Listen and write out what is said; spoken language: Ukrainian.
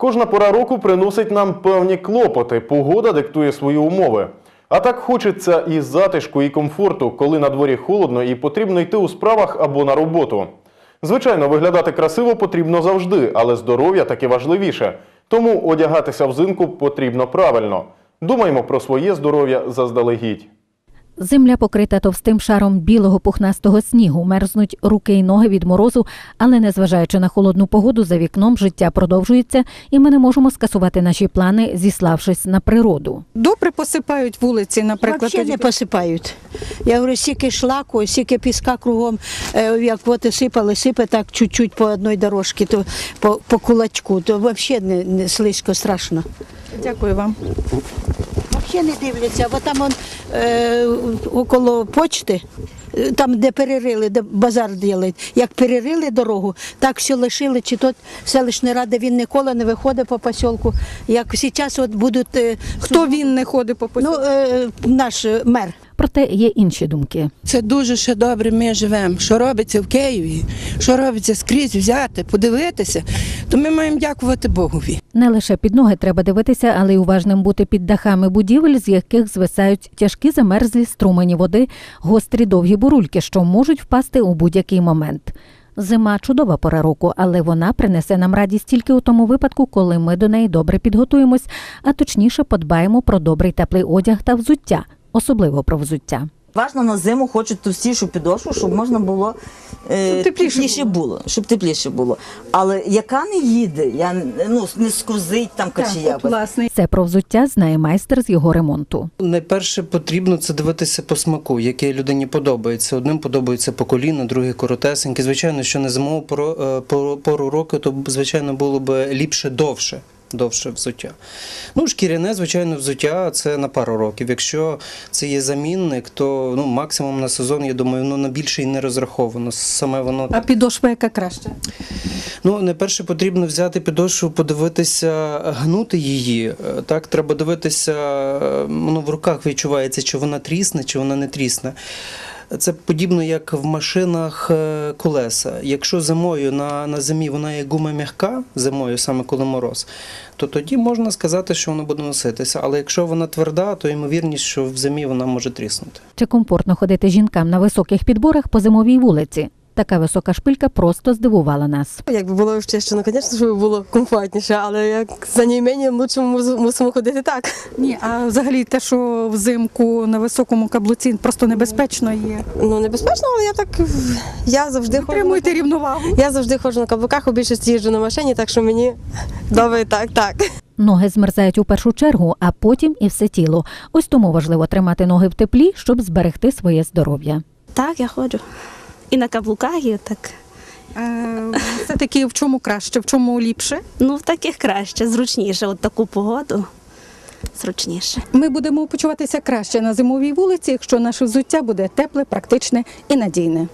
Кожна пора року приносить нам певні клопоти. Погода диктує свої умови. А так хочеться і затишку, і комфорту, коли на дворі холодно і потрібно йти у справах або на роботу. Звичайно, виглядати красиво потрібно завжди, але здоров'я таки важливіше. Тому одягатися взимку потрібно правильно. Думаємо про своє здоров'я заздалегідь. Земля покрита товстим шаром білого пухнастого снігу, мерзнуть руки й ноги від морозу, але незважаючи на холодну погоду, за вікном життя продовжується, і ми не можемо скасувати наші плани, зіславшись на природу. Добре посипають вулиці, наприклад. Взагалі не посипають. Я говорю, стільки шлаку, стільки піска кругом, е, як от сипали, сипе так чуть-чуть по одній дорожці, то по, по кулачку, то взагалі не, не слизько страшно. Дякую вам. Взагалі не дивляться, бо там он, е, около почти, е, там, де перерили, де базар ділять, як перерили дорогу, так все лишили, чи то селищної ради він ніколи не виходить по посілку. Як зараз от будуть е, Хто він не ходить по ну, е, наш мер. Проте є інші думки. Це дуже ще добре. Ми живемо. Що робиться в Києві, що робиться скрізь взяти, подивитися, то ми маємо дякувати Богові. Не лише під ноги треба дивитися, але й уважним бути під дахами будівель, з яких звисають тяжкі замерзлі струмені води, гострі довгі бурульки, що можуть впасти у будь-який момент. Зима чудова пора року, але вона принесе нам радість тільки у тому випадку, коли ми до неї добре підготуємось, а точніше подбаємо про добрий теплий одяг та взуття, особливо про взуття. Важно на зиму хочуть товстішу підошву, щоб можна було е, Щоб тепліше було. щоб тепліше було. Але яка не їде, я ну не скузить там качія. власне. Це про взуття знає майстер з його ремонту. Найперше потрібно це дивитися по смаку, яке людині подобається. Одним подобається по коліна, другий коротесенький. Звичайно, що не зимову пору, е, пору, пору року, то звичайно було б ліпше довше. Довше взуття. Ну, шкіряне, звичайно, взуття це на пару років. Якщо це є замінник, то ну, максимум на сезон, я думаю, ну, на більше і не розраховано. Саме воно А підошва яка краще? Ну, найперше потрібно взяти підошву, подивитися, гнути її. Е, Так, треба дивитися, е, ну, в руках відчувається, чи вона трісне, чи вона не трісне. Це подібно, як в машинах е, колеса. Якщо зимою на, на зимі вона є гума м'яка, зимою, саме коли мороз, то тоді можна сказати, що вона буде носитися. Але якщо вона тверда, то ймовірність, що в зимі вона може тріснути. Чи комфортно ходити жінкам на високих підборах по зимовій вулиці? Така висока шпилька просто здивувала нас. Якби було вчищено, звісно, щоб було комфортніше, але як за нейменням лучше мус- мусимо ходити так. Ні, а взагалі те, що взимку на високому каблуці просто небезпечно є. Ну небезпечно, але я так я завжди ходжу. Тримуйте рівновагу. Я завжди ходжу на каблуках, у більшості їжджу на машині, так що мені добре так, так. Ноги змерзають у першу чергу, а потім і все тіло. Ось тому важливо тримати ноги в теплі, щоб зберегти своє здоров'я. Так, я ходжу. І на каблуках, і так. Е, Все-таки в чому краще, в чому ліпше? Ну, в таких краще, зручніше. От таку погоду зручніше. Ми будемо почуватися краще на зимовій вулиці, якщо наше взуття буде тепле, практичне і надійне.